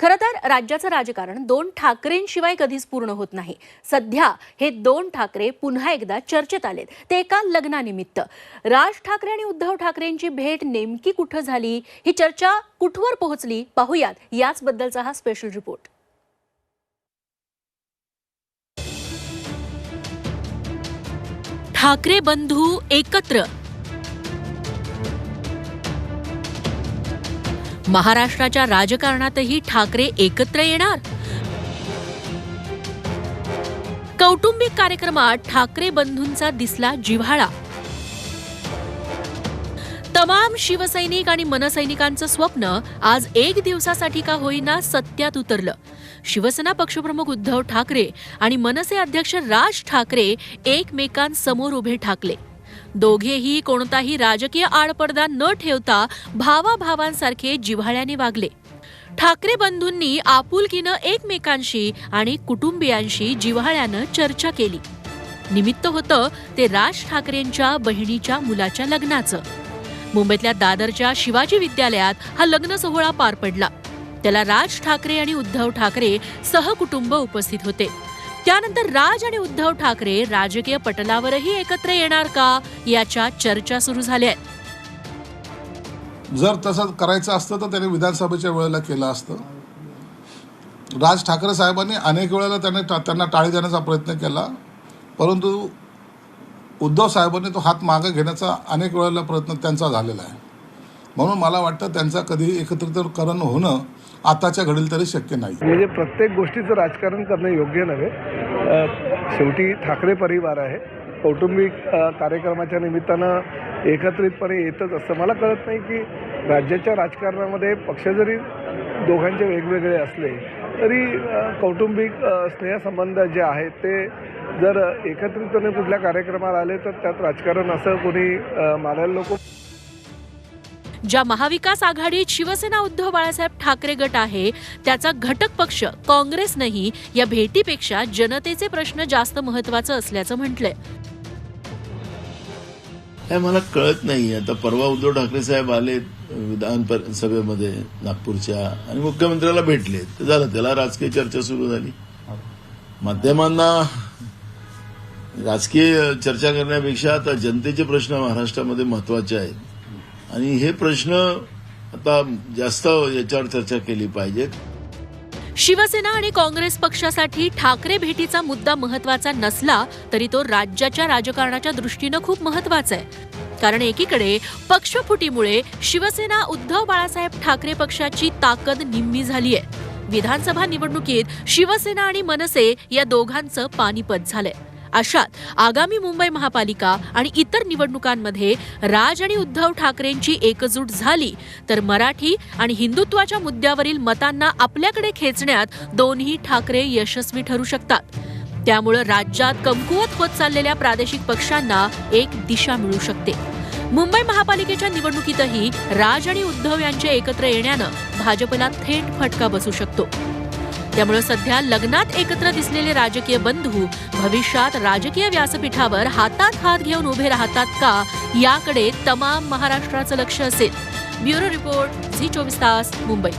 खरं तर राज्याचं राजकारण दोन ठाकरेंशिवाय कधीच पूर्ण होत नाही. सध्या हे दोन ठाकरे पुन्हा एकदा चर्चेत आलेत. ते एका लग्नानिमित्त. राज ठाकरे आणि उद्धव ठाकरेंची भेट नेमकी कुठं झाली? ही चर्चा कुठवर पोहोचली? पाहूयात. याचबद्दलचा हा स्पेशल रिपोर्ट ठाकरे बंधू एकत्र. महाराष्ट्राच्या राजकारणातही ठाकरे एकत्र येणार? कौटुंबिक कार्यक्रमात ठाकरे बंधूंचा दिसला जिव्हाळा. तमाम शिवसैनिक आणि मनसैनिकांचं स्वप्न आज एक दिवसासाठी का होईना सत्यात उतरलं. शिवसेना पक्षप्रमुख उद्धव ठाकरे आणि मनसे अध्यक्ष राज ठाकरे एकमेकांसमोर उभे ठाकले. दोघेही कोणताही राजकीय आडपडदा न ठेवता भावाभावांसारखे जिव्हाळ्याने वागले. ठाकरे बंधूंनी आपुलकीनं एकमेकांशी आणि कुटुंबियांशी जिव्हाळ्यानं चर्चा केली. निमित्त होतं ते राज ठाकरेंच्या बहिणीच्या मुलाच्या लग्नाचं. मुंबईतल्या दादरच्या शिवाजी विद्यालयात हा लग्न सोहळा पार पडला. त्याला राज ठाकरे आणि उद्धव ठाकरे सहकुटुंब उपस्थित होते. त्यानंतर राज आणि उद्धव ठाकरे राजकीय पटलावरही एकत्र येणार का याच्या चर्चा सुरू झाल्या आहेत. जर तसं करायचं असतं तर त्याने विधानसभेच्या वेळेला केलं असतं. राज ठाकरे साहेबांनी अनेक वेळेला त्याने टा- त्यांना टाळी देण्याचा प्रयत्न केला. परंतु उद्धव साहेबांनी तो हात मागे घेण्याचा अनेक वेळेला प्रयत्न त्यांचा झालेला आहे. म्हणून मला वाटतं त्यांचा कधी एकत्रितकरण होणं आताच्या घडीला तरी शक्य नाही. म्हणजे प्रत्येक गोष्टीचं राजकारण करणं योग्य नव्हे शेवटी ठाकरे परिवार आहे. कौटुंबिक कार्यक्रमाच्या निमित्तानं एकत्रितपणे येतच असतं. मला कळत नाही की राज्याच्या राजकारणामध्ये पक्ष जरी दोघांचे वेगवेगळे असले तरी कौटुंबिक स्नेहसंबंध जे आहेत ते जर एकत्रितपणे कुठल्या कार्यक्रमाला आले तर त्यात राजकारण असं कोणी अ, मानायला नको. ज्या महाविकास आघाडीत शिवसेना उद्धव बाळासाहेब ठाकरे गट आहे त्याचा घटक पक्ष काँग्रेसनंही या भेटीपेक्षा जनतेचे प्रश्न जास्त महत्वाचं असल्याचं म्हटलंय. काय मला कळत नाही आता परवा उद्धव ठाकरे साहेब आले विधान सभेमध्ये नागपूरच्या आणि मुख्यमंत्र्याला भेटले तर झालं. त्याला राजकीय चर्चा सुरू झाली. माध्यमांना राजकीय चर्चा करण्यापेक्षा आता जनतेचे प्रश्न महाराष्ट्रामध्ये महत्त्वाचे आहेत. आणि हे प्रश्न आता जास्त याच्यावर चर्चा केली पाहिजेत. शिवसेना आणि काँग्रेस पक्षासाठी ठाकरे भेटीचा मुद्दा महत्त्वाचा नसला तरी तो राज्याच्या राजकारणाच्या दृष्टीनं खूप महत्त्वाचा आहे. कारण एकीकडे पक्षफुटीमुळे शिवसेना उद्धव बाळासाहेब ठाकरे पक्षाची ताकद निम्मी झाली आहे. विधानसभा निवडणुकीत शिवसेना आणि मनसे या दोघांचं पानिपत झालंय. अशात आगामी मुंबई महापालिका आणि इतर निवडणुकांमध्ये राज आणि उद्धव ठाकरेंची एकजूट झाली तर मराठी आणि हिंदुत्वाच्या मुद्द्यावरील मतांना आपल्याकडे खेचण्यात दोन्ही ठाकरे यशस्वी ठरू शकतात. त्यामुळं राज्यात कमकुवत होत चाललेल्या प्रादेशिक पक्षांना एक दिशा मिळू शकते. मुंबई महापालिकेच्या निवडणुकीतही राज आणि उद्धव यांच्या एकत्र येण्यानं भाजपला थेट फटका बसू शकतो. त्यामुळे सध्या लग्नात एकत्र दिसलेले राजकीय बंधू भविष्यात राजकीय व्यासपीठावर हातात हात घेऊन उभे राहतात का याकडे तमाम महाराष्ट्राचं लक्ष असेल. ब्युरो रिपोर्ट झी चोवीस तास मुंबई.